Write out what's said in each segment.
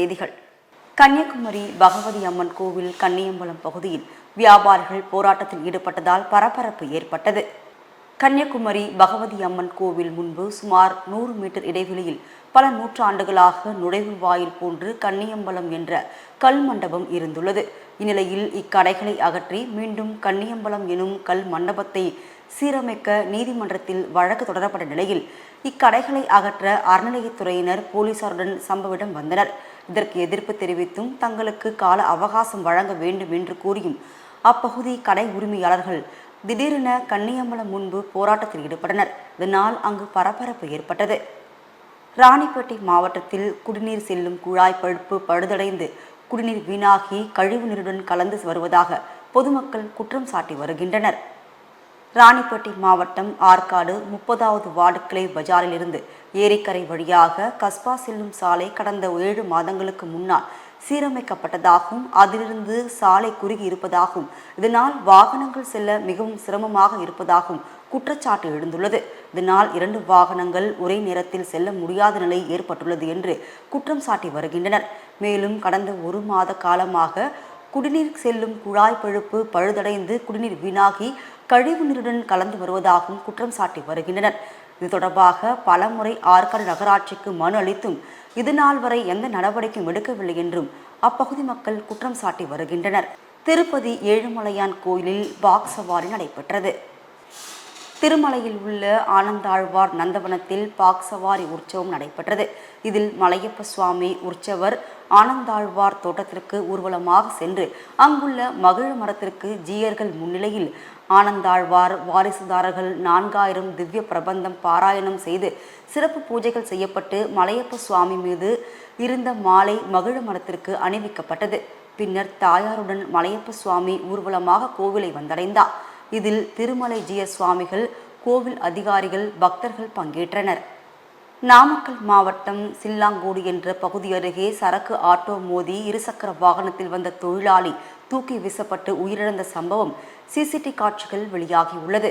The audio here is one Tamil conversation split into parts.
செய்திகள். கன்னியாகுமரி பகவதி அம்மன் கோவில் கன்னியம்பலம் பகுதியில் வியாபாரிகள் போராட்டத்தில் ஈடுபட்டதால் பரபரப்பு ஏற்பட்டது. கன்னியாகுமரி பகவதி அம்மன் கோவில் முன்பு சுமார் நூறு மீட்டர் இடைவெளியில் பல நூற்றாண்டுகளாக நுழைவு வாயில் போன்று கன்னியம்பலம் என்ற கல் மண்டபம் இருந்துள்ளது. இந்நிலையில் இக்கடைகளை அகற்றி மீண்டும் கன்னியம்பலம் எனும் கல் மண்டபத்தை சீரமைக்க நீதிமன்றத்தில் வழக்கு தொடரப்பட்ட நிலையில் இக்கடைகளை அகற்ற அறநிலையத்துறையினர் போலீசாருடன் சம்பவிடம் வந்தனர். இதற்கு எதிர்ப்பு தெரிவித்தும் தங்களுக்கு கால அவகாசம் வழங்க வேண்டும் என்று கூறியும் அப்பகுதி கடை உரிமையாளர்கள் திடீரென கன்னியம்பலம் முன்பு போராட்டத்தில் ஈடுபட்டனர். இதனால் அங்கு பரபரப்பு ஏற்பட்டது. ராணிப்பேட்டை மாவட்டத்தில் குடிநீர் செல்லும் குழாய் பழுப்பு பழுதடைந்து குடிநீர் வீணாகி கழிவு நீருடன் கலந்து வருவதாக பொதுமக்கள் குற்றம் சாட்டி வருகின்றனர். ராணிப்பேட்டை மாவட்டம் ஆற்காடு முப்பதாவது வார்டு கிளை பஜாரில் இருந்து ஏரிக்கரை வழியாக கஸ்பா செல்லும் சாலை கடந்த ஏழு மாதங்களுக்கு முன்னால் சீரமைக்கப்பட்டதாகவும் அதிலிருந்து சாலை குறுகி இருப்பதாகவும் இதனால் வாகனங்கள் செல்ல மிகவும் சிரமமாக இருப்பதாகவும் குற்றச்சாட்டு எழுந்துள்ளது. இதனால் இரண்டு வாகனங்கள் ஒரே நேரத்தில் செல்ல முடியாத நிலை ஏற்பட்டுள்ளது என்று குற்றம் சாட்டி வருகின்றனர். மேலும் கடந்த ஒரு மாத காலமாக குடிநீர் செல்லும் குழாய் பழுப்பு பழுதடைந்து குடிநீர் வீணாகி கழிவு நீருடன் கலந்து வருவதாகவும் குற்றம் சாட்டி வருகின்றனர். இது தொடர்பாக பலமுறை ஆற்காடு நகராட்சிக்கு மனு அளித்தும் இது நாள் வரை எந்த நடவடிக்கையும் எடுக்கவில்லை என்றும் அப்பகுதி மக்கள் குற்றம் சாட்டி வருகின்றனர். திருப்பதி ஏழுமலையான் கோயிலில் பாக் சவாரி நடைபெற்றது. திருமலையில் உள்ள ஆனந்தாழ்வார் நந்தவனத்தில் பாக் சவாரி உற்சவம் நடைபெற்றது. இதில் மலையப்ப சுவாமி உற்சவர் ஆனந்தாழ்வார் தோட்டத்திற்கு ஊர்வலமாக சென்று அங்குள்ள மகிழ மரத்திற்கு ஜீயர்கள் முன்னிலையில் ஆனந்தாழ்வார் வாரிசுதாரர்கள் நான்காயிரம் திவ்ய பிரபந்தம் பாராயணம் செய்து சிறப்பு பூஜைகள் செய்யப்பட்டு மலையப்ப சுவாமி மீது இருந்த மாலை மகிழ மரத்திற்கு அணிவிக்கப்பட்டது. பின்னர் தாயாருடன் மலையப்ப சுவாமி ஊர்வலமாக கோவிலை வந்தடைந்தார். இதில் திருமலை ஜிய சுவாமிகள் கோவில் அதிகாரிகள் பக்தர்கள் பங்கேற்றனர். நாமக்கல் மாவட்டம் சில்லாங்கோடு என்ற பகுதி அருகே சரக்கு ஆட்டோ மோதி இருசக்கர வாகனத்தில் வந்த தொழிலாளி தூக்கி வீசப்பட்டு உயிரிழந்த சம்பவம் சிசிடி காட்சிகள் வெளியாகியுள்ளது.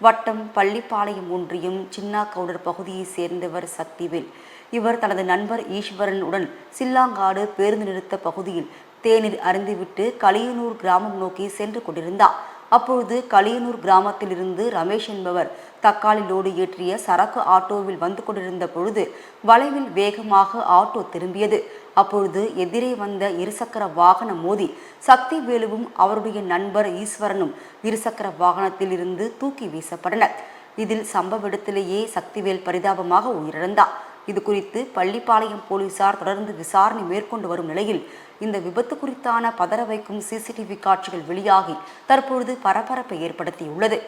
வட்டம் பள்ளிப்பாளையம் ஒன்றியம் சின்னா கவுடர் பகுதியைச் சேர்ந்தவர் சக்திவேல். இவர் தனது நண்பர் ஈஸ்வரனுடன் சில்லாங்காடு பேருந்து நிறுத்த பகுதியில் தேநீர் அருந்திவிட்டு களியனூர் கிராமம் நோக்கி சென்று கொண்டிருந்தார். அப்பொழுது களியனூர் கிராமத்தில் இருந்து ரமேஷ் என்பவர் தக்காளி லோடு ஏற்றிய சரக்கு ஆட்டோவில் வந்து கொண்டிருந்த பொழுது வளைவில் வேகமாக ஆட்டோ திரும்பியது. அப்பொழுது எதிரே வந்த இருசக்கர வாகனம் மோதி சக்தி வேலுவும் அவருடைய நண்பர் ஈஸ்வரனும் இருசக்கர வாகனத்தில் இருந்து தூக்கி வீசப்பட்டனர். இதில் சம்பவ இடத்திலேயே சக்திவேல் பரிதாபமாக உயிரிழந்தார். இது குறித்து பள்ளிப்பாளையம் போலீசார் தொடர்ந்து விசாரணை மேற்கொண்டு வரும் நிலையில் இந்த விபத்து குறித்தான பதற வைக்கும் சிசிடிவி காட்சிகள் வெளியாகி தற்பொழுது பரபரப்பை ஏற்படுத்தியுள்ளது.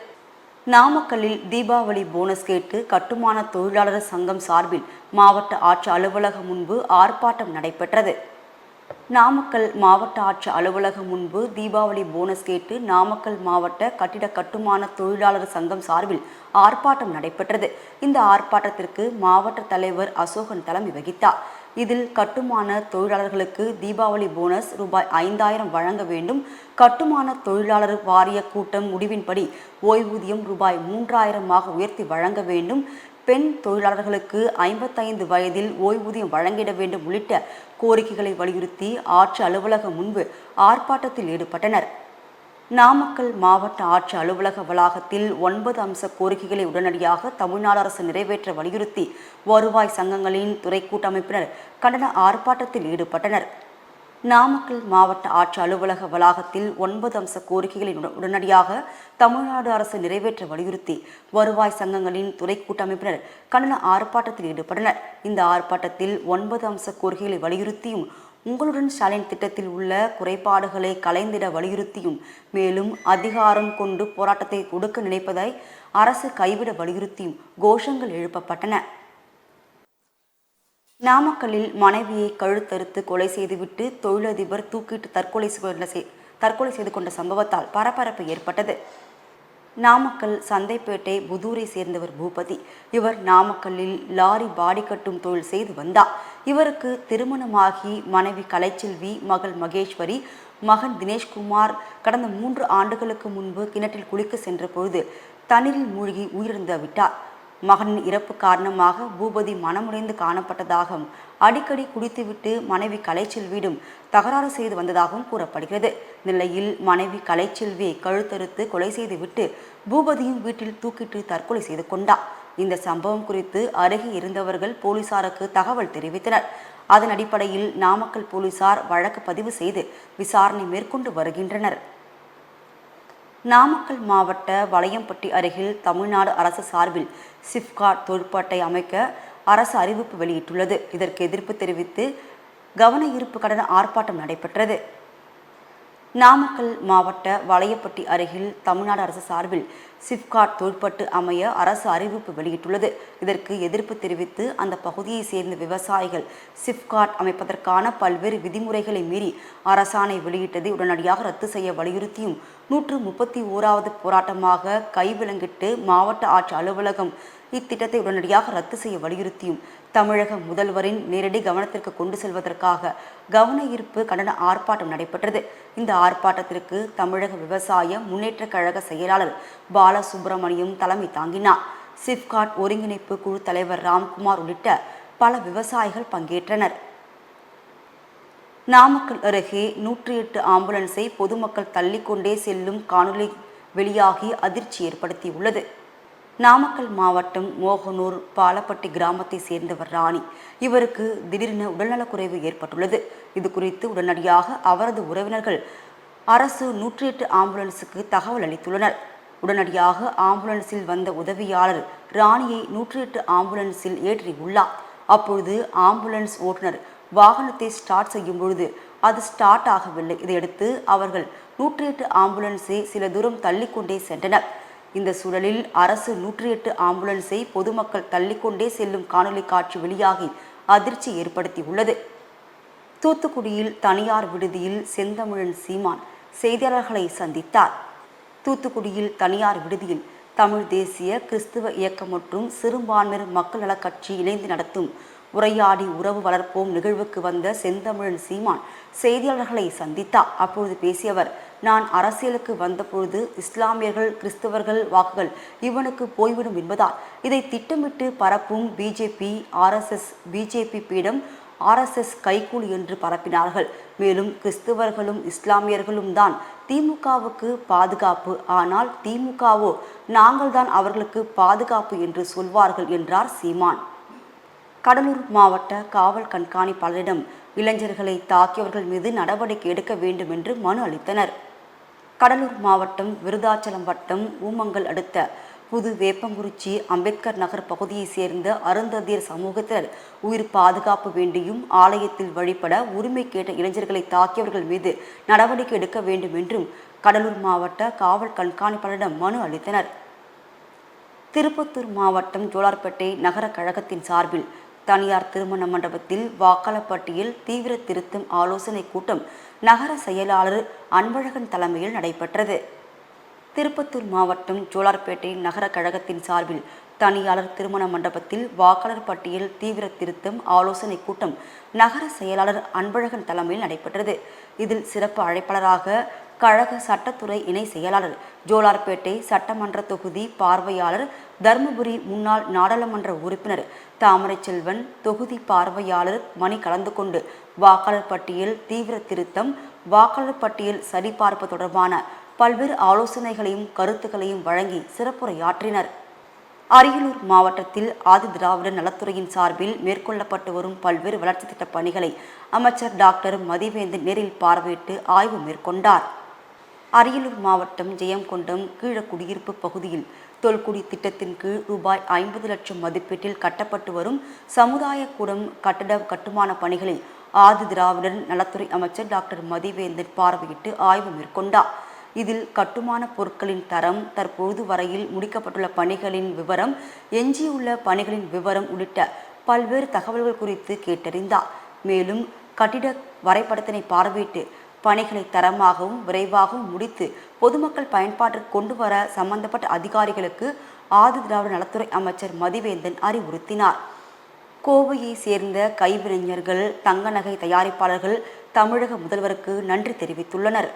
நாமக்கல்லில் தீபாவளி போனஸ் கேட்டு கட்டுமான தொழிலாளர் சங்கம் சார்பில் மாவட்ட ஆட்சி அலுவலகம் முன்பு ஆர்ப்பாட்டம் நடைபெற்றது. நாமக்கல் மாவட்ட ஆட்சி அலுவலகம் முன்பு தீபாவளி போனஸ் கேட்டு நாமக்கல் மாவட்ட கட்டிட கட்டுமான தொழிலாளர் சங்கம் சார்பில் ஆர்ப்பாட்டம் நடைபெற்றது. இந்த ஆர்ப்பாட்டத்திற்கு மாவட்ட தலைவர் அசோகன் தலைமை வகித்தார். இதில் கட்டுமான தொழிலாளர்களுக்கு தீபாவளி போனஸ் ரூபாய் ஐந்தாயிரம் வழங்க வேண்டும். கட்டுமான தொழிலாளர் வாரிய கூட்டம் முடிவின்படி ஓய்வூதியம் ரூபாய் மூன்றாயிரமாக உயர்த்தி வழங்க வேண்டும். பெண் தொழிலாளர்களுக்கு ஐம்பத்தைந்து வயதில் ஓய்வூதியம் வழங்கிட வேண்டும் உள்ளிட்ட கோரிக்கைகளை வலியுறுத்தி ஆட்சி அலுவலகம் முன்பு ஆர்ப்பாட்டத்தில் ஈடுபட்டனர். நாமக்கல் மாவட்ட ஆட்சி அலுவலக வளாகத்தில் ஒன்பது அம்ச கோரிக்கைகளை உடனடியாக தமிழ்நாடு அரசு நிறைவேற்ற வலியுறுத்தி வருவாய் சங்கங்களின் துறை கூட்டமைப்பினர் கண்டன ஆர்ப்பாட்டத்தில் ஈடுபட்டனர். நாமக்கல் மாவட்ட ஆட்சி அலுவலக வளாகத்தில் ஒன்பது அம்ச கோரிக்கைகளை உடனடியாக தமிழ்நாடு அரசு நிறைவேற்ற வலியுறுத்தி வருவாய் சங்கங்களின் துறை கூட்டமைப்பினர் கண்டன ஆர்ப்பாட்டத்தில் ஈடுபட்டனர். இந்த ஆர்ப்பாட்டத்தில் ஒன்பது அம்ச கோரிக்கைகளை வலியுறுத்தியும் உங்களுடன் ஸ்டாலின் திட்டத்தில் உள்ள குறைபாடுகளை கலைந்திட வலியுறுத்தியும் மேலும் அதிகாரம் கொண்டு போராட்டத்தை ஒடுக்க நினைப்பதை அரசு கைவிட வலியுறுத்தியும் கோஷங்கள் எழுப்பப்பட்டன. நாமக்கல்லில் மனைவியை கழுத்தறுத்து கொலை செய்துவிட்டு தொழிலதிபர் தூக்கிட்டு தற்கொலை செய்- தற்கொலை செய்து கொண்ட சம்பவத்தால் பரபரப்பு ஏற்பட்டது. நாமக்கல் சந்தைப்பேட்டை புதூரை சேர்ந்தவர் பூபதி. இவர் நாமக்கல்லில் லாரி பாடி கட்டும் தொழில் செய்து வந்தார். இவருக்கு திருமணமாகி மனைவி கலைச்செல்வி மகள் மகேஸ்வரி மகன் தினேஷ்குமார் கடந்த மூன்று ஆண்டுகளுக்கு முன்பு கிணற்றில் குளிக்க சென்ற பொழுது தண்ணீரில் மூழ்கி உயிரிழந்து விட்டார். மகனின் இறப்பு காரணமாக பூபதி மனமுடைந்து காணப்பட்டதாகவும் அடிக்கடி குடித்துவிட்டு மனைவி கலைச்செல்வியிடம் தகராறு செய்து வந்ததாகவும் கூறப்படுகிறது. நிலையில் மனைவி கலைச்செல்வியை கழுத்தறுத்து கொலை செய்துவிட்டு பூபதியும் வீட்டில் தூக்கிட்டு தற்கொலை செய்து கொண்டார். இந்த சம்பவம் குறித்து அருகே இருந்தவர்கள் போலீசாருக்கு தகவல் தெரிவித்தனர். அதன் அடிப்படையில் நாமக்கல் போலீசார் வழக்கு பதிவு செய்து விசாரணை மேற்கொண்டு வருகின்றனர். நாமக்கல் மாவட்ட வளையம்பட்டி அருகில் தமிழ்நாடு அரசு சார்பில் சிப்காட் தொழிற்பாட்டை அமைக்க அரசு அறிவிப்பு வெளியிட்டுள்ளது. இதற்கு எதிர்ப்பு தெரிவித்து கவன ஈர்ப்பு கடன் ஆர்ப்பாட்டம் நடைபெற்றது. நாமக்கல் மாவட்ட வளையப்பட்டி அருகில் தமிழ்நாடு அரசு சார்பில் சிப்காட் தொழிற்பட்டு அமைய அரசு அறிவிப்பு வெளியிட்டுள்ளது. இதற்கு எதிர்ப்பு தெரிவித்து அந்த பகுதியை சேர்ந்த விவசாயிகள் சிப்காட் அமைப்பதற்கான பல்வேறு விதிமுறைகளை மீறி அரசாணை வெளியிட்டதை உடனடியாக ரத்து செய்ய வலியுறுத்தியும் நூற்று முப்பத்தி ஓராவது போராட்டமாக கைவிலங்கிட்டு மாவட்ட ஆட்சி அலுவலகம் இத்திட்டத்தை உடனடியாக ரத்து செய்ய வலியுறுத்தியும் தமிழக முதல்வரின் நேரடி கவனத்திற்கு கொண்டு செல்வதற்காக கவன ஈர்ப்பு கண்டன ஆர்ப்பாட்டம் நடைபெற்றது. இந்த ஆர்ப்பாட்டத்திற்கு தமிழக விவசாய முன்னேற்ற கழக செயலாளர் பாலசுப்பிரமணியம் தலைமை தாங்கினார். சிப்காட் ஒருங்கிணைப்பு குழு தலைவர் ராம்குமார் உள்ளிட்ட பல விவசாயிகள் பங்கேற்றனர். நாமக்கல் அருகே நூற்றி எட்டு ஆம்புலன்ஸை பொதுமக்கள் தள்ளிக்கொண்டே செல்லும் காணொலி வெளியாகி அதிர்ச்சி ஏற்படுத்தியுள்ளது. நாமக்கல் மாவட்டம் மோகனூர் பாலப்பட்டி கிராமத்தை சேர்ந்தவர் ராணி. இவருக்கு திடீரென உடல்நலக்குறைவு ஏற்பட்டுள்ளது. இது குறித்து உடனடியாக அவரது உறவினர்கள் அரசு நூற்றி எட்டு ஆம்புலன்ஸுக்கு தகவல் அளித்துள்ளனர். உடனடியாக ஆம்புலன்ஸில் வந்த உதவியாளர் ராணியை நூற்றி எட்டு ஆம்புலன்ஸில் ஏற்றியுள்ளார் அப்பொழுது ஆம்புலன்ஸ் ஓட்டுநர் வாகனத்தை ஸ்டார்ட் செய்யும் பொழுது அது ஸ்டார்ட் ஆகவில்லை. இதையடுத்து அவர்கள் நூற்றி எட்டு ஆம்புலன்ஸை சில தூரம் தள்ளிக்கொண்டே சென்றனர். இந்த சூழலில் அரசு நூற்றி எட்டு ஆம்புலன்ஸை பொதுமக்கள் தள்ளிக்கொண்டே செல்லும் காணொலி காட்சி வெளியாகி அதிர்ச்சி ஏற்படுத்தியுள்ளது. தூத்துக்குடியில் தனியார் விடுதியில் செந்தமிழன் சீமான் செய்தியாளர்களை சந்தித்தார். தூத்துக்குடியில் தனியார் விடுதியில் தமிழ் தேசிய கிறிஸ்துவ இயக்கம் மற்றும் சிறுபான்மையர் மக்கள் நலக் கட்சி இணைந்து நடத்தும் உரையாடி உறவு வளர்ப்போம் நிகழ்வுக்கு வந்த செந்தமிழன் சீமான் செய்தியாளர்களை சந்தித்தார். அப்பொழுது பேசியவர் நான் அரசியலுக்கு வந்தபொழுது இஸ்லாமியர்கள் கிறிஸ்தவர்கள் வாக்குகள் இவனுக்கு போய்விடும் என்பதால் இதை திட்டமிட்டு பரப்பும் பிஜேபி ஆர்எஸ்எஸ் பிஜேபி பீடம் ஆர்எஸ்எஸ் கைகூலி என்று பரப்பினார்கள். மேலும் கிறிஸ்தவர்களும் இஸ்லாமியர்களும் தான் திமுகவுக்கு பாதுகாப்பு. ஆனால் திமுகவோ நாங்கள்தான் அவர்களுக்கு பாதுகாப்பு என்று சொல்வார்கள் என்றார் சீமான். கடலூர் மாவட்ட காவல் கண்காணிப்பாளரிடம் இளைஞர்களை தாக்கியவர்கள் மீது நடவடிக்கை எடுக்க வேண்டும் என்று மனு அளித்தனர். கடலூர் மாவட்டம் விருதாச்சலம் வட்டம் ஊமங்கல் அடுத்த புது வேப்பங்குறிச்சி அம்பேத்கர் நகர் பகுதியைச் சேர்ந்த அருந்ததியர் சமூகத்தினர் உயிர் பாதுகாப்பு வேண்டியும் ஆலயத்தில் வழிபட உரிமை கேட்ட இளைஞர்களை தாக்கியவர்கள் மீது நடவடிக்கை எடுக்க வேண்டும் என்றும் கடலூர் மாவட்ட காவல் கண்காணிப்பாளரிடம் மனு அளித்தனர். திருப்பத்தூர் மாவட்டம் ஜோலார்பேட்டை நகர கழகத்தின் சார்பில் தனியார் திருமண மண்டபத்தில் வாக்காளர் பட்டியல் தீவிர திருத்தம் ஆலோசனை கூட்டம் நகர செயலாளர் அன்பழகன் தலைமையில் நடைபெற்றது. திருப்பத்தூர் மாவட்டம் ஜோலார்பேட்டை நகர கழகத்தின் சார்பில் தனியாளர் திருமண மண்டபத்தில் வாக்காளர் பட்டியல் தீவிர திருத்தம் ஆலோசனை கூட்டம் நகர செயலாளர் அன்பழகன் தலைமையில் நடைபெற்றது. இதில் சிறப்பு அழைப்பாளராக கழக சட்டத்துறை இணை செயலாளர். ஜோலார்பேட்டை சட்டமன்ற தொகுதி பார்வையாளர் தருமபுரி முன்னாள் நாடாளுமன்ற உறுப்பினர். தாமரை செல்வன் தொகுதி பார்வையாளர் மணி கலந்து கொண்டு வாக்காளர் பட்டியல் தீவிர திருத்தம் வாக்காளர் பட்டியல் சரிபார்ப்பு தொடர்பான பல்வேறு ஆலோசனைகளையும் கருத்துக்களையும் வழங்கி சிறப்புரையாற்றினர். அரியலூர் மாவட்டத்தில் ஆதி திராவிட நலத்துறையின் சார்பில் மேற்கொள்ளப்பட்டு வரும் பல்வேறு வளர்ச்சி திட்ட பணிகளை அமைச்சர் டாக்டர் மதிவேந்தன் நேரில் பார்வையிட்டு ஆய்வு மேற்கொண்டார். அரியலூர் மாவட்டம் ஜெயங்கொண்டம் கீழக்குடியிருப்பு பகுதியில் தொல்குடி திட்டத்தின் கீழ் ரூபாய் ஐம்பது லட்சம் மதிப்பீட்டில் கட்டப்பட்டு வரும் சமுதாய கூடம் கட்டட கட்டுமான பணிகளை ஆதி திராவிடர் நலத்துறை அமைச்சர் டாக்டர் மதிவேந்தன் பார்வையிட்டு ஆய்வு மேற்கொண்டார். இதில் கட்டுமான பொருட்களின் தரம் தற்பொழுது வரையில் முடிக்கப்பட்டுள்ள பணிகளின் விவரம் எஞ்சியுள்ள பணிகளின் விவரம் உள்ளிட்ட பல்வேறு தகவல்கள் குறித்து கேட்டறிந்தார். மேலும் கட்டிட வரைபடத்தினை பார்வையிட்டு பணிகளை தரமாகவும் விரைவாகவும் முடித்து பொதுமக்கள் பயன்பாட்டிற்கு கொண்டு வர சம்பந்தப்பட்ட அதிகாரிகளுக்கு ஆதி திராவிட நலத்துறை அமைச்சர் மதிவேந்தன் அறிவுறுத்தினார். கோவையை சேர்ந்த கைவினைஞர்கள் தங்க நகை தயாரிப்பாளர்கள் தமிழக முதல்வருக்கு நன்றி தெரிவித்துள்ளனர்.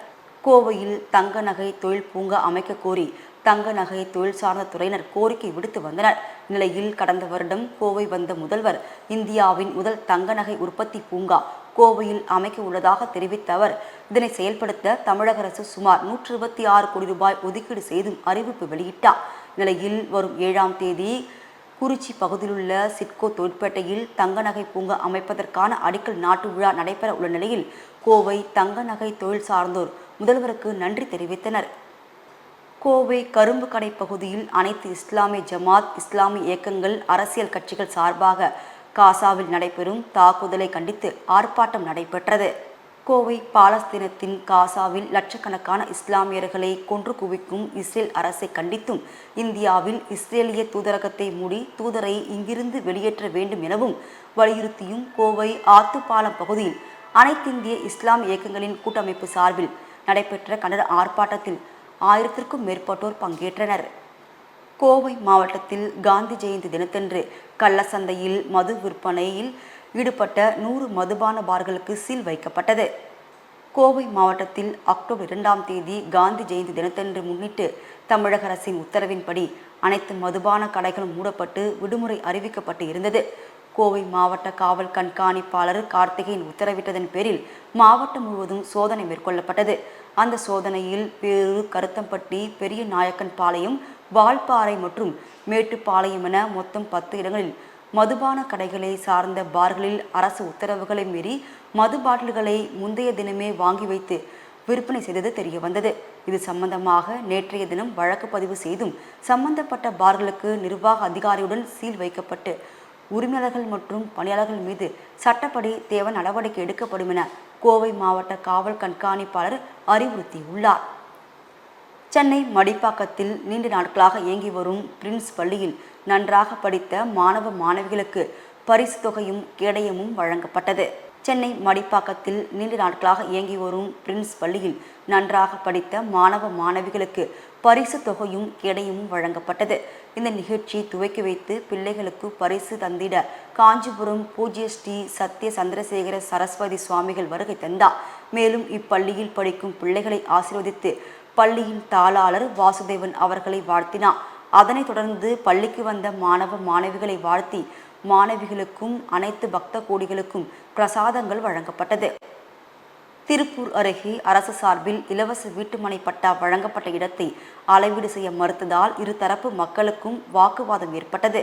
கோவையில் தங்க நகை தொழில் பூங்கா அமைக்க கோரி தங்க நகை தொழில் சார்ந்த துறையினர் கோரிக்கை விடுத்து வந்தனர். நிலையில் கடந்த வருடம் கோவை வந்த முதல்வர் இந்தியாவின் முதல் தங்க நகை உற்பத்தி பூங்கா கோவையில் அமைக்க உள்ளதாக தெரிவித்த அவர் இதனை செயல்படுத்த தமிழக அரசு சுமார் நூற்றி இருபத்தி ஆறு கோடி ரூபாய் ஒதுக்கீடு செய்தும் அறிவிப்பு வெளியிட்டார். நிலையில் வரும் ஏழாம் தேதி குறிச்சி பகுதியிலுள்ள சிட்கோ தொழிற்பேட்டையில் தங்க நகை பூங்கா அமைப்பதற்கான அடிக்கல் நாட்டு விழா நடைபெற உள்ள நிலையில் கோவை தங்க நகை தொழில் சார்ந்தோர் முதல்வருக்கு நன்றி தெரிவித்தனர். கோவை கரும்பு கடை பகுதியில் அனைத்து இஸ்லாமிய ஜமாத் இஸ்லாமிய இயக்கங்கள் அரசியல் கட்சிகள் சார்பாக காசாவில் நடைபெறும் தாக்குதலை கண்டித்து ஆர்ப்பாட்டம் நடைபெற்றது. கோவை பாலஸ்தீனத்தின் காசாவில் லட்சக்கணக்கான இஸ்லாமியர்களை கொன்று குவிக்கும் இஸ்ரேல் அரசை கண்டித்தும் இந்தியாவில் இஸ்ரேலிய தூதரகத்தை மூடி தூதரை இங்கிருந்து வெளியேற்ற வேண்டும் எனவும் வலியுறுத்தியும் கோவை ஆத்துப்பாலம் பகுதியில் அனைத்திந்திய இஸ்லாம் இயக்கங்களின் கூட்டமைப்பு சார்பில் நடைபெற்ற கண்டன ஆர்ப்பாட்டத்தில் ஆயிரத்திற்கும் மேற்பட்டோர் பங்கேற்றனர். கோவை மாவட்டத்தில் காந்தி ஜெயந்தி தினத்தன்று கள்ளசந்தையில் மது விற்பனையில் ஈடுபட்ட நூறு மதுபான பார்களுக்கு சீல் வைக்கப்பட்டது. கோவை மாவட்டத்தில் அக்டோபர் இரண்டாம் தேதி காந்தி ஜெயந்தி தினத்தன்று முன்னிட்டு தமிழக அரசின் உத்தரவின்படி அனைத்து மதுபான கடைகளும் மூடப்பட்டு விடுமுறை அறிவிக்கப்பட்டு இருந்தது. கோவை மாவட்ட காவல் கண்காணிப்பாளர் கார்த்திகேயன் உத்தரவிட்டதன் பேரில் மாவட்டம் முழுவதும் சோதனை மேற்கொள்ளப்பட்டது. அந்த சோதனையில் பேரூர் கருத்தம்பட்டி பெரிய நாயக்கன் பாளையம் வால்பாறை மற்றும் மேட்டுப்பாளையம் என மொத்தம் பத்து இடங்களில் மதுபான கடைகளை சார்ந்த பார்களில் அரசு உத்தரவுகளை மீறி மது பாட்டில்களை முந்தைய தினமே வாங்கி வைத்து விற்பனை செய்தது தெரிய வந்தது இது சம்பந்தமாக நேற்றைய தினம் வழக்கு பதிவு செய்தும் சம்பந்தப்பட்ட பார்களுக்கு நிர்வாக அதிகாரியுடன் சீல் வைக்கப்பட்டு உரிமையாளர்கள் மற்றும் பணியாளர்கள் மீது சட்டப்படி தேவை நடவடிக்கை எடுக்கப்படும் என கோவை மாவட்ட காவல் கண்காணிப்பாளர் அறிவுறுத்தியுள்ளார். சென்னை மடிப்பாக்கத்தில் நீண்ட நாட்களாக இயங்கி வரும் பிரின்ஸ் பள்ளியில் நன்றாக படித்த மாணவ மாணவிகளுக்கு பரிசு தொகையும் கேடயமும் வழங்கப்பட்டது. சென்னை மடிப்பாக்கத்தில் நீண்ட நாட்களாக இயங்கி வரும் பிரின்ஸ் பள்ளியில் நன்றாக படித்த மாணவ மாணவிகளுக்கு பரிசு தொகையும் கேடயமும் வழங்கப்பட்டது. இந்த நிகழ்ச்சி துவக்கி வைத்து பிள்ளைகளுக்கு பரிசு தந்திட காஞ்சிபுரம் பூஜ்ய ஸ்ரீ சத்ய சந்திரசேகர சரஸ்வதி சுவாமிகள் வருகை தந்தார். மேலும் இப்பள்ளியில் படிக்கும் பிள்ளைகளை ஆசீர்வதித்து பள்ளியின் தாளாளர் வாசுதேவன் அவர்களை வாழ்த்தினார். அதனைத் தொடர்ந்து பள்ளிக்கு வந்த மாணவ மாணவிகளை வாழ்த்தி மாணவிகளுக்கும் அனைத்து பக்த கோடிகளுக்கும் பிரசாதங்கள் வழங்கப்பட்டது. திருப்பூர் அருகே அரசு சார்பில் இலவச வீட்டுமனை பட்டா வழங்கப்பட்ட இடத்தை அளவீடு செய்ய மறுத்ததால் இருதரப்பு மக்களுக்கும் வாக்குவாதம் ஏற்பட்டது.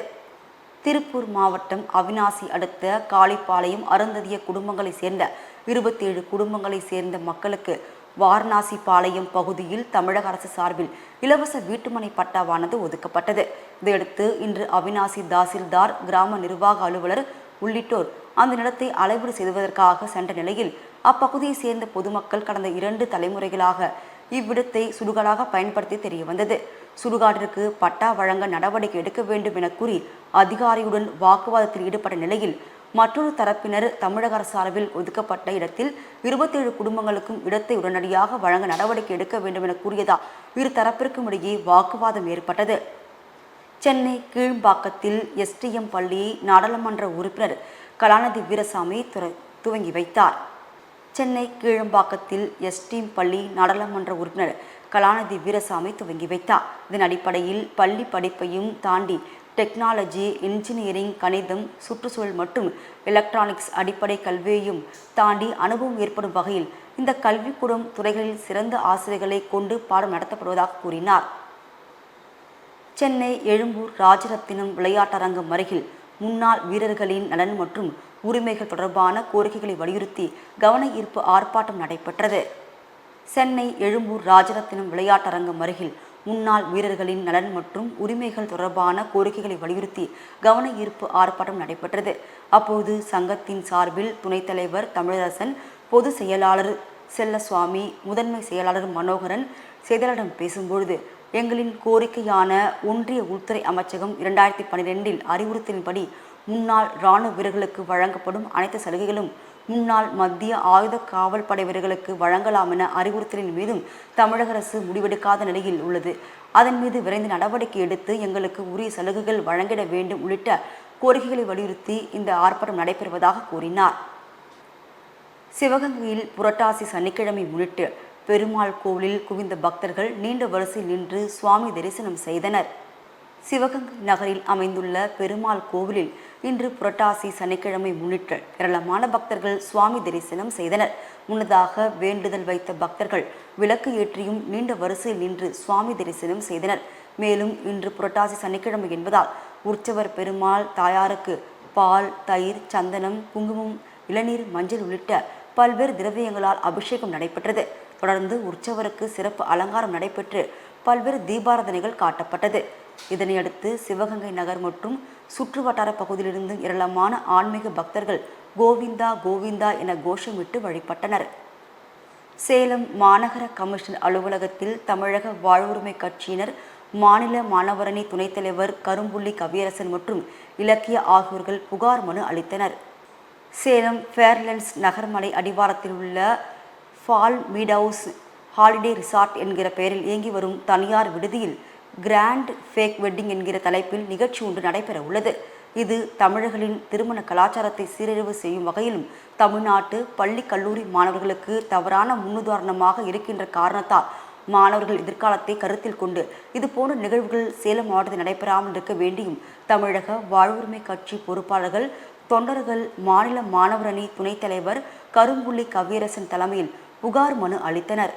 திருப்பூர் மாவட்டம் அவினாசி அடுத்த காளிப்பாளையம் அருந்ததிய குடும்பங்களைச் சேர்ந்த இருபத்தேழு குடும்பங்களைச் சேர்ந்த மக்களுக்கு வாரணாசி பாளையம் பகுதியில் தமிழக அரசு சார்பில் இலவச வீட்டுமனை பட்டாவானது ஒதுக்கப்பட்டது. இதையடுத்து இன்று அவினாசி தாசில்தார் கிராம நிர்வாக அலுவலர் உள்ளிட்டோர் அந்த நிலத்தை அளவீடு செய்வதற்காக சென்ற நிலையில் அப்பகுதியைச் சேர்ந்த பொதுமக்கள் கடந்த இரண்டு தலைமுறைகளாக இவ்விடத்தை சுடுகாடாக பயன்படுத்தி தெரிய வந்தது. சுடுகாட்டிற்கு பட்டா வழங்க நடவடிக்கை எடுக்க வேண்டும் என கூறி அதிகாரியுடன் வாக்குவாதத்தில் ஈடுபட்ட நிலையில் மற்றொரு தரப்பினர் தமிழக அரசு சார்பில் ஒதுக்கப்பட்ட இடத்தில் இருபத்தேழு குடும்பங்களுக்கும் இடத்தை உடனடியாக வழங்க நடவடிக்கை எடுக்க வேண்டும் என கூறியதால் இரு தரப்பிற்கும் இடையே வாக்குவாதம் ஏற்பட்டது. சென்னை கீழ்ம்பாக்கத்தில் எஸ்டிஎம் பள்ளியை நாடாளுமன்ற உறுப்பினர் கலாநிதி வீரசாமி துற- துவங்கி வைத்தார். சென்னை கீழம்பாக்கத்தில் எஸ்டிஎம் பள்ளி நாடாளுமன்ற உறுப்பினர் கலாநிதி வீரசாமி துவங்கி வைத்தார். இதன் அடிப்படையில் பள்ளி படிப்பையும் தாண்டி டெக்னாலஜி இன்ஜினியரிங் கணிதம் சுற்றுச்சூழல் மற்றும் எலக்ட்ரானிக்ஸ் அடிப்படை கல்வியையும் தாண்டி அனுபவம் ஏற்படும் வகையில் இந்த கல்விக்கூடம் துறைகளில் சிறந்த ஆசிரியர்களை கொண்டு பாடம் நடத்தப்படுவதாக கூறினார். சென்னை எழும்பூர் ராஜரத்தினம் விளையாட்டரங்கம் அருகில் முன்னாள் வீரர்களின் நலன் மற்றும் உரிமைகள் தொடர்பான கோரிக்கைகளை வலியுறுத்தி கவன ஈர்ப்பு ஆர்ப்பாட்டம் நடைபெற்றது. சென்னை எழும்பூர் ராஜரத்தினம் விளையாட்டரங்கம் அருகில் முன்னாள் வீரர்களின் நலன் மற்றும் உரிமைகள் தொடர்பான கோரிக்கைகளை வலியுறுத்தி கவன ஈர்ப்பு ஆர்ப்பாட்டம் நடைபெற்றது. அப்போது சங்கத்தின் சார்பில் துணைத் தலைவர் தமிழரசன் பொது செயலாளர் செல்லசுவாமி முதன்மை செயலாளர் மனோகரன் செய்தியாளரிடம் பேசும்பொழுது எங்களின் கோரிக்கையான ஒன்றிய உள்துறை அமைச்சகம் இரண்டாயிரத்தி பன்னிரெண்டில் அறிவுறுத்தலின்படி முன்னாள் இராணுவ வீரர்களுக்கு வழங்கப்படும் அனைத்து சலுகைகளும் முன்னாள் மத்திய ஆயுத காவல் படை வீரர்களுக்கு வழங்கலாம் என அறிவுறுத்தலின் மீதும் தமிழக அரசு முடிவெடுக்காத நிலையில் உள்ளது. அதன் மீது விரைந்து நடவடிக்கை எடுத்து எங்களுக்கு உரிய சலுகைகள் வழங்கிட வேண்டும் உள்ளிட்ட கோரிக்கைகளை வலியுறுத்தி இந்த ஆர்ப்பாட்டம் நடைபெறுவதாக கூறினார். சிவகங்கையில் புரட்டாசி சனிக்கிழமை முன்னிட்டு பெருமாள் கோவிலில் குவிந்த பக்தர்கள் நீண்ட வரிசையில் நின்று சுவாமி தரிசனம் செய்தனர். சிவகங்கை நகரில் அமைந்துள்ள பெருமாள் கோவிலில் இன்று புரட்டாசி சனிக்கிழமை முன்னிட்டு ஏராளமான பக்தர்கள் சுவாமி தரிசனம் செய்தனர். முன்னதாக வேண்டுதல் வைத்த பக்தர்கள் விளக்கு ஏற்றியும் நீண்ட வரிசையில் நின்று சுவாமி தரிசனம் செய்தனர். மேலும் இன்று புரட்டாசி சனிக்கிழமை என்பதால் உற்சவர் பெருமாள் தாயாருக்கு பால் தயிர் சந்தனம் குங்குமம் இளநீர் மஞ்சள் உள்ளிட்ட பல்வேறு திரவியங்களால் அபிஷேகம் நடைபெற்றது. தொடர்ந்து உற்சவருக்கு சிறப்பு அலங்காரம் நடைபெற்று பல்வேறு தீபாராதனைகள் காட்டப்பட்டது. இதனையடுத்து சிவகங்கை நகர் மற்றும் சுற்றுவட்டார பகுதியிலிருந்து ஏராளமான ஆன்மீக பக்தர்கள் கோவிந்தா கோவிந்தா என கோஷமிட்டு வழிபட்டனர். சேலம் மாநகர கமிஷன் அலுவலகத்தில் தமிழக வாழ்வுரிமை கட்சியினர் மாநில மாணவரணி துணைத் தலைவர் கரும்புள்ளி கவியரசன் மற்றும் இலக்கிய ஆகியோர்கள் புகார் மனு அளித்தனர். சேலம் ஃபேர்லண்ட்ஸ் நகர்மலை அடிவாரத்தில் உள்ள ஃபால் மீடவுஸ் ஹாலிடே ரிசார்ட் என்கிற பெயரில் இயங்கி வரும் தனியார் விடுதியில் கிராண்ட் ஃபேக் வெட்டிங் என்கிற தலைப்பில் நிகழ்ச்சி ஒன்று நடைபெற உள்ளது இது தமிழர்களின் திருமண கலாச்சாரத்தை சீரழிவு செய்யும் வகையிலும் தமிழ்நாட்டு பள்ளி கல்லூரி மாணவர்களுக்கு தவறான முன்னுதாரணமாக இருக்கின்ற காரணத்தால் மாணவர்கள் எதிர்காலத்தை கருத்தில் கொண்டு இது போன்ற நிகழ்வுகள் சேலம் மாவட்டத்தில் நடைபெறாமல் இருக்க வேண்டியும் தமிழக வாழ்வுரிமை கட்சி பொறுப்பாளர்கள் தொண்டர்கள் மாநில மாணவரணி துணைத் தலைவர் கரும்புள்ளி கவியரசன் தலைமையில் புகார் மனு அளித்தனர்.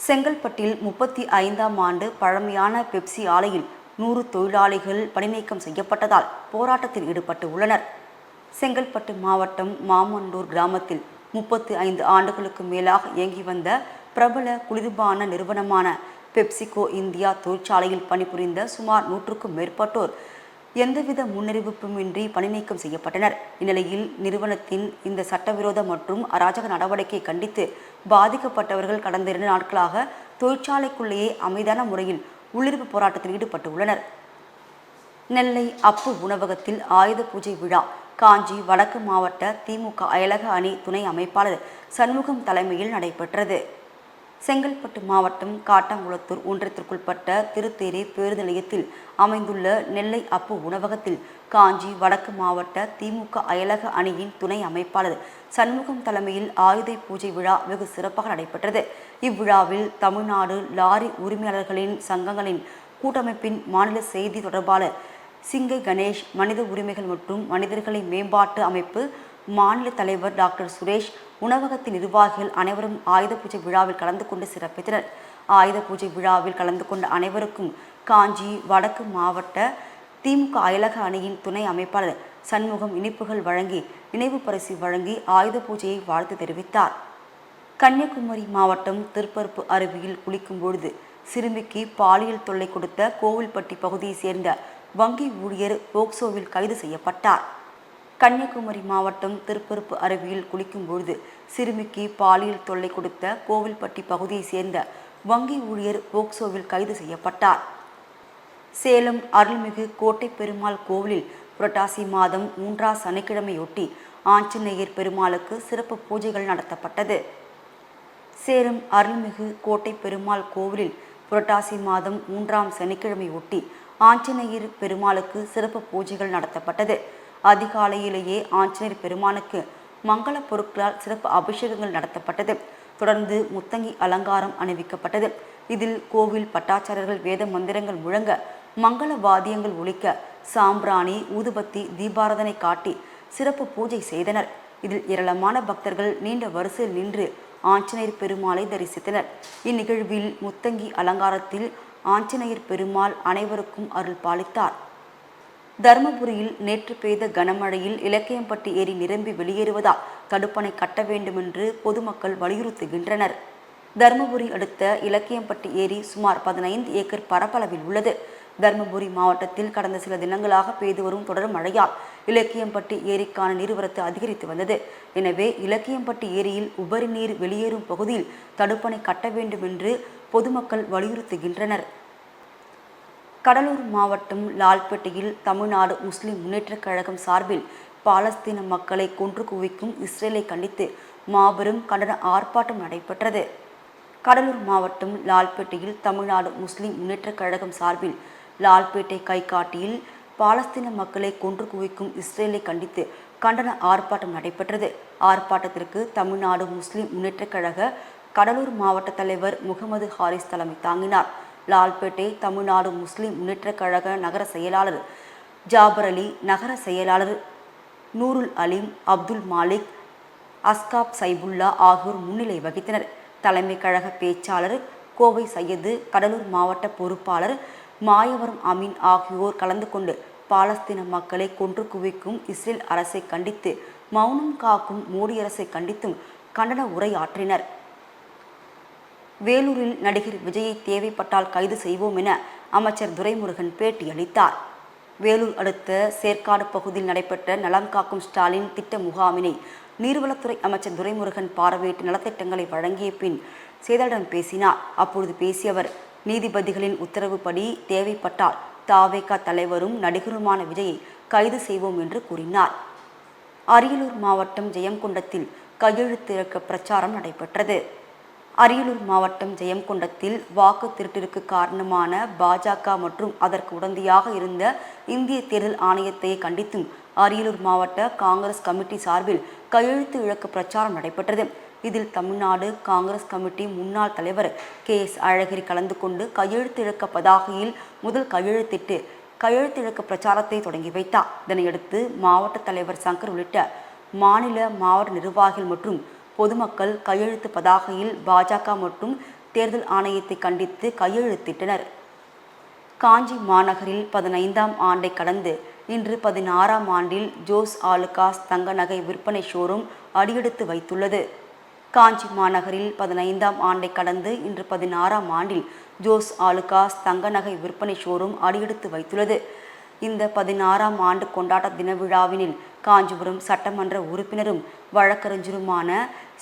செங்கல்பட்டில் முப்பத்தி ஐந்தாம் ஆண்டு பழமையான பெப்சி ஆலையில் நூறு தொழிலாளிகள் பணிநீக்கம் செய்யப்பட்டதால் போராட்டத்தில் ஈடுபட்டு உள்ளனர். செங்கல்பட்டு மாவட்டம் மாமண்டூர் கிராமத்தில் முப்பத்தி ஐந்து ஆண்டுகளுக்கு மேலாக இயங்கி வந்த பிரபல குளிர்பான நிறுவனமான பெப்சிகோ இந்தியா தொழிற்சாலையில் பணிபுரிந்த சுமார் நூற்றுக்கும் மேற்பட்டோர் எந்தவித முன்னறிவிப்புமின்றி பணிநீக்கம் செய்யப்பட்டனர். இந்நிலையில் நிறுவனத்தின் இந்த சட்டவிரோத மற்றும் அராஜக நடவடிக்கையை கண்டித்து பாதிக்கப்பட்டவர்கள் கடந்த இரண்டு நாட்களாக தொழிற்சாலைக்குள்ளேயே அமைதியான முறையில் உள்ளிருப்பு போராட்டத்தில் ஈடுபட்டுள்ளனர். நெல்லை அப்பு உணவகத்தில் ஆயுத பூஜை விழா காஞ்சி வடக்கு மாவட்ட திமுக அயலக அணி துணை அமைப்பாளர் சண்முகம் தலைமையில் நடைபெற்றது. செங்கல்பட்டு மாவட்டம் காட்டாங்குளத்தூர் ஒன்றியத்திற்குட்பட்ட திருத்தேரி பேருந்து நிலையத்தில் அமைந்துள்ள நெல்லை அப்பு உணவகத்தில் காஞ்சி வடக்கு மாவட்ட திமுக அயலக அணியின் துணை அமைப்பாளர் சண்முகம் தலைமையில் ஆயுத பூஜை விழா வெகு சிறப்பாக நடைபெற்றது. இவ்விழாவில் தமிழ்நாடு லாரி உரிமையாளர்களின் சங்கங்களின் கூட்டமைப்பின் மாநில செய்தி தொடர்பாளர் சிங்கை கணேஷ் மனித உரிமைகள் மற்றும் மனிதர்களை மேம்பாட்டு அமைப்பு மாநில தலைவர் டாக்டர் சுரேஷ் உணவகத்தின் நிர்வாகிகள் அனைவரும் ஆயுத பூஜை விழாவில் கலந்து கொண்டு சிறப்பித்தனர். ஆயுத பூஜை விழாவில் கலந்து கொண்ட அனைவருக்கும் காஞ்சி வடக்கு மாவட்ட திமுக அயலக அணியின் துணை அமைப்பாளர் சண்முகம் இனிப்புகள் வழங்கி நினைவு பரிசு வழங்கி ஆயுத பூஜையை வாழ்த்து தெரிவித்தார். கன்னியாகுமரி மாவட்டம் திருப்பரப்பு அருவியில் குளிக்கும் பொழுது சிறுமிக்கு பாலியல் தொல்லை கொடுத்த கோவில்பட்டி பகுதியைச் சேர்ந்த வங்கி ஊழியர் போக்சோவில் கைது செய்யப்பட்டார். கன்னியாகுமரி மாவட்டம் திருப்பருப்பு அருவியில் குளிக்கும்பொழுது சிறுமிக்கு பாலியல் தொல்லை கொடுத்த கோவில்பட்டி பகுதியைச் சேர்ந்த வங்கி ஊழியர் போக்சோவில் கைது செய்யப்பட்டார். சேலம் அருள்மிகு கோட்டை பெருமாள் கோவிலில் புரட்டாசி மாதம் மூன்றாம் சனிக்கிழமையொட்டி ஆஞ்சநேயர் பெருமாளுக்கு சிறப்பு பூஜைகள் நடத்தப்பட்டது. சேலம் அருள்மிகு கோட்டை பெருமாள் கோவிலில் புரட்டாசி மாதம் மூன்றாம் சனிக்கிழமையொட்டி ஆஞ்சநேயர் பெருமாளுக்கு சிறப்பு பூஜைகள் நடத்தப்பட்டது. அதிகாலையிலேயே ஆஞ்சநேயர் பெருமானுக்கு மங்கள பொருட்களால் சிறப்பு அபிஷேகங்கள் நடத்தப்பட்டது. தொடர்ந்து முத்தங்கி அலங்காரம் அணிவிக்கப்பட்டது. இதில் கோவில் பட்டாச்சாரர்கள் வேத மந்திரங்கள் முழங்க மங்கள வாத்தியங்கள் ஒழிக்க சாம்பிராணி ஊதுபத்தி தீபாராதனை காட்டி சிறப்பு பூஜை செய்தனர். இதில் ஏராளமான பக்தர்கள் நீண்ட வரிசையில் நின்று ஆஞ்சநேயர் பெருமாளை தரிசித்தனர். இந்நிகழ்வில் முத்தங்கி அலங்காரத்தில் ஆஞ்சநேயர் பெருமாள் அனைவருக்கும் அருள் பாலித்தார். தருமபுரியில் நேற்று பெய்த கனமழையில் இலக்கியம்பட்டி ஏரி நிரம்பி வெளியேறுவதால் தடுப்பணை கட்ட வேண்டுமென்று பொதுமக்கள் வலியுறுத்துகின்றனர். தருமபுரி அடுத்த இலக்கியம்பட்டி ஏரி சுமார் பதினைந்து ஏக்கர் பரப்பளவில் உள்ளது. தருமபுரி மாவட்டத்தில் கடந்த சில தினங்களாக பெய்து வரும் தொடர் மழையால் இலக்கியம்பட்டி ஏரிக்கான நீர்வரத்து அதிகரித்து வந்தது. எனவே இலக்கியம்பட்டி ஏரியில் உபரி நீர் வெளியேறும் பகுதியில் தடுப்பணை கட்ட வேண்டும் என்று பொதுமக்கள் வலியுறுத்துகின்றனர். கடலூர் மாவட்டம் லால்பேட்டையில் தமிழ்நாடு முஸ்லிம் முன்னேற்றக் கழகம் சார்பில் பாலஸ்தீன மக்களை கொன்று குவிக்கும் இஸ்ரேலை கண்டித்து மாபெரும் கண்டன ஆர்ப்பாட்டம் நடைபெற்றது. கடலூர் மாவட்டம் லால்பேட்டையில் தமிழ்நாடு முஸ்லிம் முன்னேற்றக் கழகம் சார்பில் லால்பேட்டை கைகாட்டியில் பாலஸ்தீன மக்களை கொன்று குவிக்கும் இஸ்ரேலை கண்டித்து கண்டன ஆர்ப்பாட்டம் நடைபெற்றது. ஆர்ப்பாட்டத்திற்கு தமிழ்நாடு முஸ்லிம் முன்னேற்றக் கழக கடலூர் மாவட்ட தலைவர் முகமது ஹாரிஸ் தலைமை தாங்கினார். லால்பேட்டை தமிழ்நாடு முஸ்லிம் முன்னேற்றக் கழக நகர செயலாளர் ஜாபர் அலி நகர செயலாளர் நூருல் அலீம் அப்துல் மாலிக் அஸ்காப் சைபுல்லா ஆகியோர் முன்னிலை வகித்தனர். தலைமை கழக பேச்சாளர் கோவை சையது கடலூர் மாவட்ட பொறுப்பாளர் மாயவரம் அமீன் ஆகியோர் கலந்து கொண்டு பாலஸ்தீன மக்களை கொன்று குவிக்கும் இஸ்ரேல் அரசை கண்டித்து மௌனம் காக்கும் மோடி அரசை கண்டித்தும் கண்டன உரையாற்றினர். வேலூரில் நடிகர் விஜயை தேவைப்பட்டால் கைது செய்வோம் என அமைச்சர் துரைமுருகன் பேட்டியளித்தார். வேலூர் அடுத்த சேர்க்காடு பகுதியில் நடைபெற்ற நலம் காக்கும் ஸ்டாலின் திட்ட முகாமினை நீர்வளத்துறை அமைச்சர் துரைமுருகன் பார்வையிட்டு நலத்திட்டங்களை வழங்கிய பின் செய்தியாளரிடம் பேசினார். அப்பொழுது பேசிய அவர் நீதிபதிகளின் உத்தரவுப்படி தேவைப்பட்டால் தாவேகா தலைவரும் நடிகருமான விஜயை கைது செய்வோம் என்று கூறினார். அரியலூர் மாவட்டம் ஜெயங்கொண்டத்தில் கையெழுத்திறக்க பிரச்சாரம் நடைபெற்றது. அரியலூர் மாவட்டம் ஜெயங்கொண்டத்தில் வாக்கு திருட்டிற்கு காரணமான பாஜக மற்றும் அதற்கு உடந்தையாக இருந்த இந்திய தேர்தல் ஆணையத்தை கண்டித்தும் அரியலூர் மாவட்ட காங்கிரஸ் கமிட்டி சார்பில் கையெழுத்து இழக்க பிரச்சாரம் நடைபெற்றது. இதில் தமிழ்நாடு காங்கிரஸ் கமிட்டி முன்னாள் தலைவர் கே எஸ் அழகிரி கலந்து கொண்டு கையெழுத்து இழக்க பதாகையில் முதல் கையெழுத்திட்டு கையெழுத்து இழக்க பிரச்சாரத்தை தொடங்கி வைத்தார். இதனையடுத்து மாவட்ட தலைவர் சங்கர் உள்ளிட்ட மாநில மாவட்ட நிர்வாகிகள் மற்றும் பொதுமக்கள் கையெழுத்து பதாகையில் பாஜக மற்றும் தேர்தல் ஆணையத்தை கண்டித்து கையெழுத்திட்டனர். காஞ்சி மாநகரில் பதினைந்தாம் ஆண்டை கடந்து இன்று பதினாறாம் ஆண்டில் ஜோஸ் ஆலுகாஸ் தங்க நகை விற்பனை ஷோரூம் அடியெடுத்து வைத்துள்ளது. காஞ்சி மாநகரில் பதினைந்தாம் ஆண்டை கடந்து இன்று பதினாறாம் ஆண்டில் ஜோஸ் ஆலுகாஸ் தங்க நகை விற்பனை ஷோரூம் அடியெடுத்து வைத்துள்ளது. இந்த பதினாறாம் ஆண்டு கொண்டாட்ட தின விழாவினில் காஞ்சிபுரம் சட்டமன்ற உறுப்பினரும் வழக்கறிஞருமான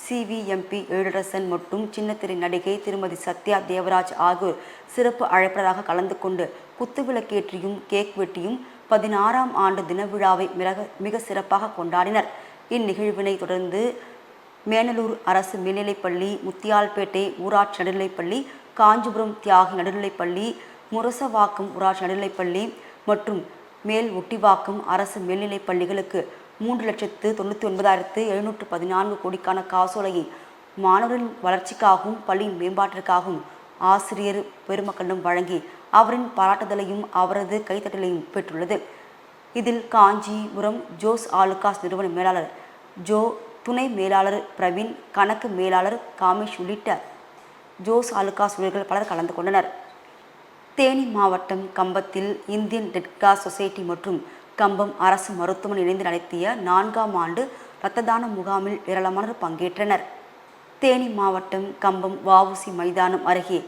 சிவிஎம்பி எழிலரசன் மற்றும் சின்னத்திரை நடிகை திருமதி சத்யா தேவராஜ் ஆகியோர் சிறப்பு அழைப்பாளராக கலந்து கொண்டு குத்துவிளக்கேற்றியும் கேக் வெட்டியும் பதினாறாம் ஆண்டு தின விழாவை மிக மிக சிறப்பாக கொண்டாடினர். இந்நிகழ்வினை தொடர்ந்து மேனலூர் அரசு மேல்நிலைப்பள்ளி முத்தியால்பேட்டை ஊராட்சி நடுநிலைப்பள்ளி காஞ்சிபுரம் தியாகி நடுநிலைப்பள்ளி முரசவாக்கம் ஊராட்சி நடுநிலைப்பள்ளி மற்றும் மேல் ஒட்டிவாக்கம் அரசு மேல்நிலைப் பள்ளிகளுக்கு மூன்று லட்சத்து தொண்ணூற்றி ஒன்பதாயிரத்து எழுநூற்று பதினான்கு கோடிக்கான காசோலையை மாணவரின் வளர்ச்சிக்காகவும் பள்ளியின் மேம்பாட்டிற்காகவும் ஆசிரியர் பெருமக்களிடம் வழங்கி அவரின் பாராட்டுதலையும் அவரது கைத்தட்டலையும் பெற்றுள்ளது. இதில் காஞ்சிபுரம் ஜோஸ் ஆலுகாஸ் நிறுவன மேலாளர் ஜோ துணை மேலாளர் பிரவீன் கணக்கு மேலாளர் காமேஷ் உள்ளிட்ட ஜோஸ் ஆலுகாஸ் ஊழியர்கள் பலர் கலந்து கொண்டனர். தேனி மாவட்டம் கம்பத்தில் இந்தியன் ரெட் கிராஸ் சொசைட்டி மற்றும் கம்பம் அரசு மருத்துவமனை இணைந்து நடத்திய நான்காம் ஆண்டு இரத்த தான முகாமில் ஏராளமானோர் பங்கேற்றனர். தேனி மாவட்டம் கம்பம் வஉசி மைதானம் அருகே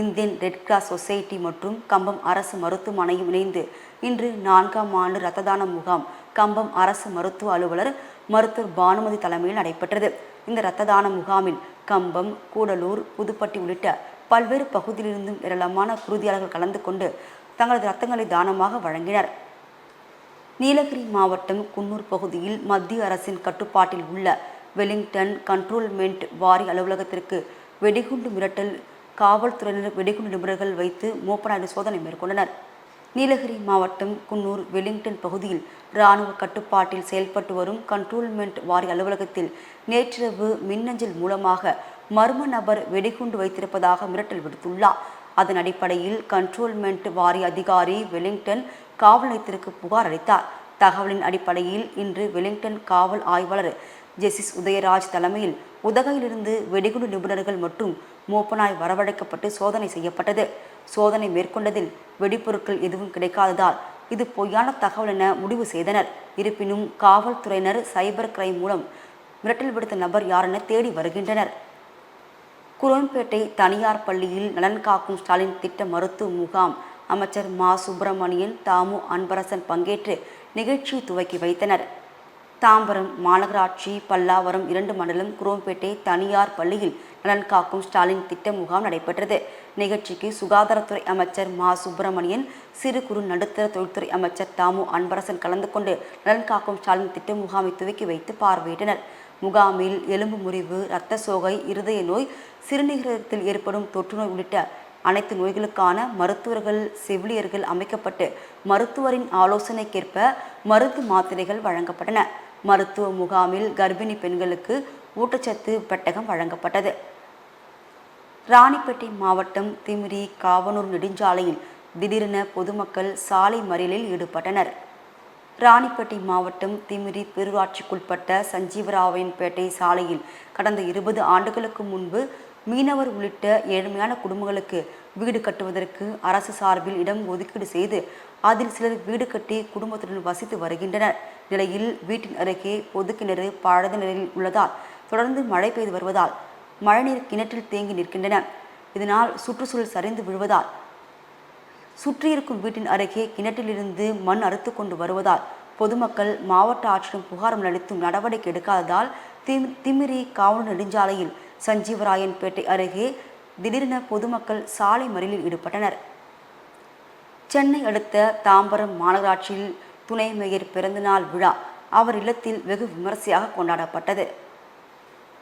இந்தியன் ரெட் கிராஸ் சொசைட்டி மற்றும் கம்பம் அரசு மருத்துவமனையும் இணைந்து இன்று நான்காம் ஆண்டு இரத்த தான முகாம் கம்பம் அரசு மருத்துவ அலுவலர் மருத்துவர் பானுமதி தலைமையில் நடைபெற்றது. இந்த இரத்த தான முகாமில் கம்பம் கூடலூர் புதுப்பட்டி உள்ளிட்ட பல்வேறு பகுதியிலிருந்தும் ஏராளமான குருதியாளர்கள் கலந்து கொண்டு தங்களது இரத்தங்களை தானமாக வழங்கினர். நீலகிரி மாவட்டம் குன்னூர் பகுதியில் மத்திய அரசின் கட்டுப்பாட்டில் உள்ள வெலிங்டன் கண்ட்ரோல்மெண்ட் வாரி அலுவலகத்திற்கு வெடிகுண்டு மிரட்டல் காவல்துறையினர் வெடிகுண்டு நிபுணர்கள் வைத்து மோப்பநாயுடு சோதனை மேற்கொண்டனர். நீலகிரி மாவட்டம் குன்னூர் வெலிங்டன் பகுதியில் இராணுவ கட்டுப்பாட்டில் செயல்பட்டு வரும் கண்ட்ரோல்மெண்ட் வாரி அலுவலகத்தில் நேற்றிரவு மின்னஞ்சல் மூலமாக மர்ம நபர் வெடிகுண்டு வைத்திருப்பதாக மிரட்டல் விடுத்துள்ளார். அதன் அடிப்படையில் கண்ட்ரோல்மெண்ட் வாரி அதிகாரி வெலிங்டன் காவல் நிலையத்திற்கு புகார் அளித்தார். தகவலின் அடிப்படையில் இன்று வெலிங்டன் காவல் ஆய்வாளர் ஜெசிஸ் உதயராஜ் தலைமையில் உதகையிலிருந்து வெடிகுண்டு நிபுணர்கள் மற்றும் மோப்பனாய் வரவழைக்கப்பட்டு சோதனை செய்யப்பட்டது. சோதனை மேற்கொண்டதில் வெடிப்பொருட்கள் எதுவும் கிடைக்காததால் இது பொய்யான தகவல் என முடிவு செய்தனர். இருப்பினும் காவல்துறையினர் சைபர் கிரைம் மூலம் மிரட்டல் விடுத்த நபர் யாரென தேடி வருகின்றனர். குரோன்பேட்டை தனியார் பள்ளியில் நலன் காக்கும் ஸ்டாலின் திட்ட மருத்துவ முகாம். அமைச்சர் மா. சுப்பிரமணியன் தாமு அன்பரசன் பங்கேற்று நிகழ்ச்சி துவக்கி வைத்தனர். தாம்பரம் மாநகராட்சி பல்லாவரம் இரண்டு மண்டலம் குரோம்பேட்டை தனியார் பள்ளியில் நலன் காக்கும் ஸ்டாலின் திட்ட முகாம் நடைபெற்றது. நிகழ்ச்சிக்கு சுகாதாரத்துறை அமைச்சர் மா. சுப்பிரமணியன் சிறு குறு நடுத்தர தொழில்துறை அமைச்சர் தாமு அன்பரசன் கலந்து கொண்டு நலன் காக்கும் ஸ்டாலின் திட்ட முகாமை துவக்கி வைத்து பார்வையிட்டனர். முகாமில் எலும்பு முறிவு இரத்த சோகை இருதய நோய் சிறுநீரகத்தில் ஏற்படும் தொற்றுநோய் உள்ளிட்ட அனைத்து நோய்களுக்கான மருத்துவர்கள் செவிலியர்கள் அமைக்கப்பட்டு மருத்துவரின் ஆலோசனைக்கேற்ப மருந்து மாத்திரைகள் வழங்கப்பட்டன. மருத்துவ முகாமில் கர்ப்பிணி பெண்களுக்கு ஊட்டச்சத்து பெட்டகம் வழங்கப்பட்டது. ராணிப்பேட்டை மாவட்டம் திமிரி காவனூர் நெடுஞ்சாலையில் திடீரென பொதுமக்கள் சாலை மறியலில் ஈடுபட்டனர். ராணிப்பேட்டை மாவட்டம் திமிரி பேரூராட்சிக்குட்பட்ட சஞ்சீவராவையன்பேட்டை சாலையில் கடந்த இருபது ஆண்டுகளுக்கு முன்பு மீனவர் உள்ளிட்ட ஏழ்மையான குடும்பங்களுக்கு வீடு கட்டுவதற்கு அரசு சார்பில் இடம் ஒதுக்கீடு செய்து அதில் சிலர் வீடு கட்டி குடும்பத்துடன் வசித்து வருகின்றனர். நிலையில் வீட்டின் அருகே பொது கிணறு பழத நிலையில் உள்ளதால் தொடர்ந்து மழை பெய்து வருவதால் மழைநீர் கிணற்றில் தேங்கி நிற்கின்றன. இதனால் சுற்றுச்சூழல் சரிந்து விழுவதால் சுற்றியிருக்கும் வீட்டின் அருகே கிணற்றிலிருந்து மண் அறுத்து கொண்டு வருவதால் பொதுமக்கள் மாவட்ட ஆட்சியிடம் புகாரம் அளித்தும் நடவடிக்கை எடுக்காததால் திம் திமிரி காவல் நெடுஞ்சாலையில் சஞ்சீவராயன்பேட்டை அருகே திடீரென பொதுமக்கள் சாலை மறியலில் ஈடுபட்டனர். சென்னை அடுத்த தாம்பரம் மாநகராட்சியில் துணை மேயர் பிறந்தநாள் விழா அவர் இல்லத்தில் வெகு விமரிசையாக கொண்டாடப்பட்டது.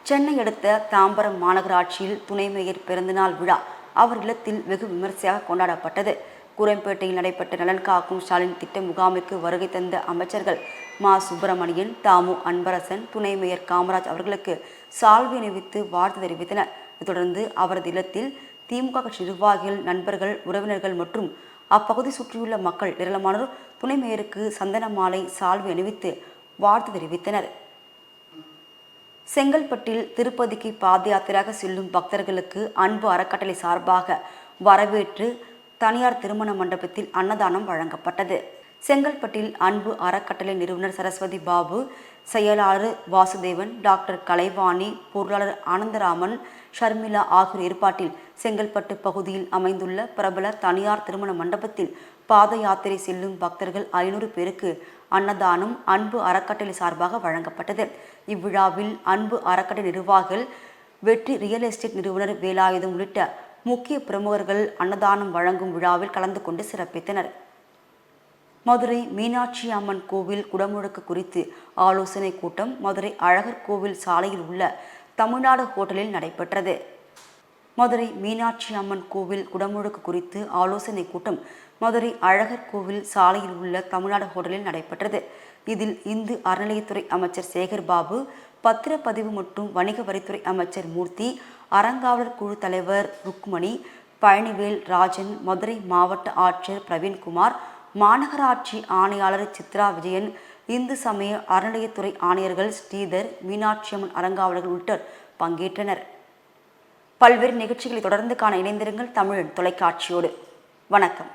சென்னை அடுத்த தாம்பரம் மாநகராட்சியில் துணை மேயர் பிறந்தநாள் விழா அவர் இல்லத்தில் வெகு விமரிசையாக கொண்டாடப்பட்டது. குரம்பேட்டையில் நடைபெற்ற நலன் காக்கும் ஸ்டாலின் திட்ட முகாமிற்கு வருகை தந்த அமைச்சர்கள் மா. சுப்பிரமணியன் தாமு அன்பரசன் துணை மேயர் காமராஜ் அவர்களுக்கு சால்வி அணிவித்து வாழ்த்து தெரிவித்தனர். தொடர்ந்து அவரது இல்லத்தில் திமுக கட்சி நிர்வாகிகள் நண்பர்கள் உறவினர்கள் மற்றும் அப்பகுதி சுற்றியுள்ள மக்கள் ஏராளமானோர் துணை மேயருக்கு சந்தன மாலை சால்வி அணிவித்து வாழ்த்து தெரிவித்தனர். செங்கல்பட்டில் திருப்பதிக்கு பாத யாத்திரையாக செல்லும் பக்தர்களுக்கு அன்பு அறக்கட்டளை சார்பாக வரவேற்று தனியார் திருமண மண்டபத்தில் அன்னதானம் வழங்கப்பட்டது. செங்கல்பட்டில் அன்பு அறக்கட்டளை நிறுவனர் சரஸ்வதி பாபு செயலாளர் வாசுதேவன் டாக்டர் கலைவாணி பொருளாளர் ஆனந்தராமன் ஷர்மிளா ஆகியோர் ஏற்பாட்டில் செங்கல்பட்டு பகுதியில் அமைந்துள்ள பிரபல தனியார் திருமண மண்டபத்தில் பாத யாத்திரை செல்லும் பக்தர்கள் ஐநூறு பேருக்கு அன்னதானம் அன்பு அறக்கட்டளை சார்பாக வழங்கப்பட்டது. இவ்விழாவில் அன்பு அறக்கட்டளை நிர்வாகிகள் வெற்றி ரியல் எஸ்டேட் நிறுவனர் வேலாயுதம் உள்ளிட்ட முக்கிய பிரமுகர்கள் அன்னதானம் வழங்கும் விழாவில் கலந்து கொண்டு சிறப்பித்தனர். மதுரை மீனாட்சி அம்மன் கோவில் குடமுழுக்கு குறித்து ஆலோசனை கூட்டம் மதுரை அழகர் கோவில் சாலையில் உள்ள தமிழ்நாடு ஹோட்டலில் நடைபெற்றது. மதுரை மீனாட்சி அம்மன் கோவில் குடமுழுக்கு குறித்து ஆலோசனை கூட்டம் மதுரை அழகர் கோவில் சாலையில் உள்ள தமிழ்நாடு ஹோட்டலில் நடைபெற்றது. இதில் இந்து அறநிலையத்துறை அமைச்சர் சேகர் பாபு பத்திரப்பதிவு மற்றும் வணிக வரித்துறை அமைச்சர் மூர்த்தி அறங்காவலர் குழு தலைவர் ருக்மணி பழனிவேல் ராஜன் மதுரை மாவட்ட ஆட்சியர் பிரவீன்குமார் மாநகராட்சி ஆணையாளர் சித்ரா விஜயன் இந்து சமய அறநிலையத்துறை ஆணையர்கள் ஸ்ரீதர் மீனாட்சியம்மன் அறங்காவலர்கள் உள்ளிட்டோர் பங்கேற்றனர். பல்வேறு நிகழ்ச்சிகளை தொடர்ந்து காண இணைந்திருங்கள் தமிழன் தொலைக்காட்சியோடு. வணக்கம்.